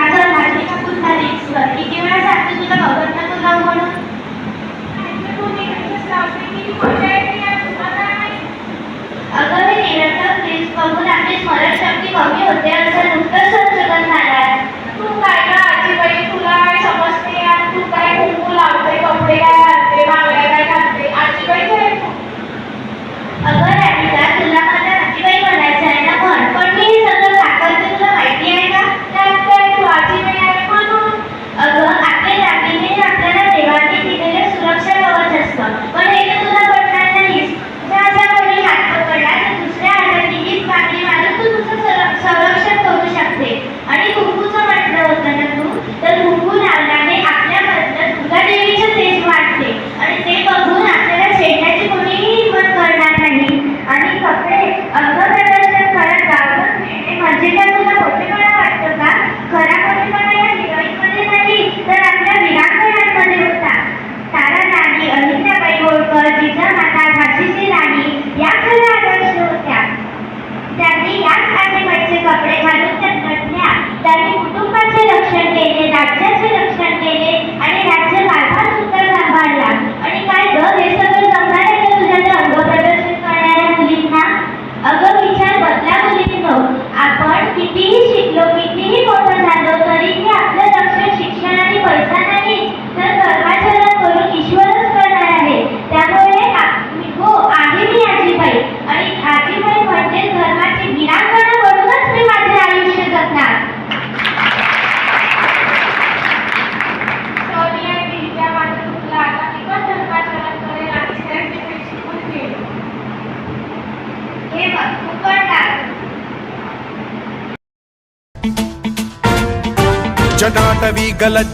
अगर पुन्हा रिक्स कर किती वेळा सांगते तुला खबर तुला म्हणून अगं मी निरर्थक रिक्स बघून आपली स्मरणशक्ती कमी होते.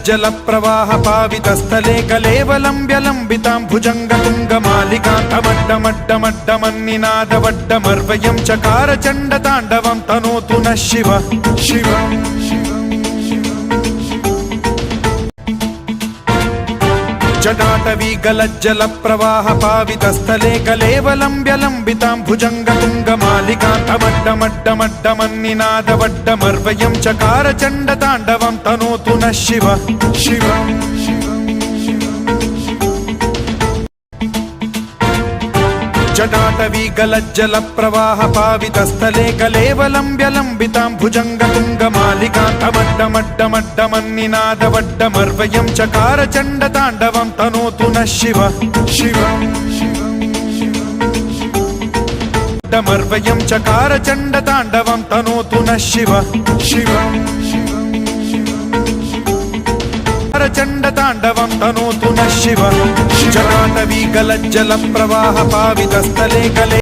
जलप्रवाहपावितस्थले कलेवलम्ब्यलम्बिताम्भुजङ्गतुङ्गमालिकाटमड्डमड्डमड्डमन्निनादवड्डमर्वयं चकारचण्डताण्डवं तनोतु नः शिव शिव जडाटवीकलज्जलप्रवाह पावितस्थले कलेवलम्ब्यलम्बितां भुजङ्गपुङ्गमालिकान्तमड्डमड्डमड्डमन्निनादवड्डमर्वयं चकारचण्डताण्डवं तनोतु नः शिव शिव గలజ్జల ప్రవాహ పావితస్థలే కలేవలంబ్యలంబితాం మర్వయం చకార చండ తాండవం తనోతు న శివ శివ మర్వయం చకార చండ తాండవం తనోతు న శివ శివ. చండ తాండవం తనోతు నశివ శివరాటవీకలజ్జల ప్రవాహ పావితస్థలే కలే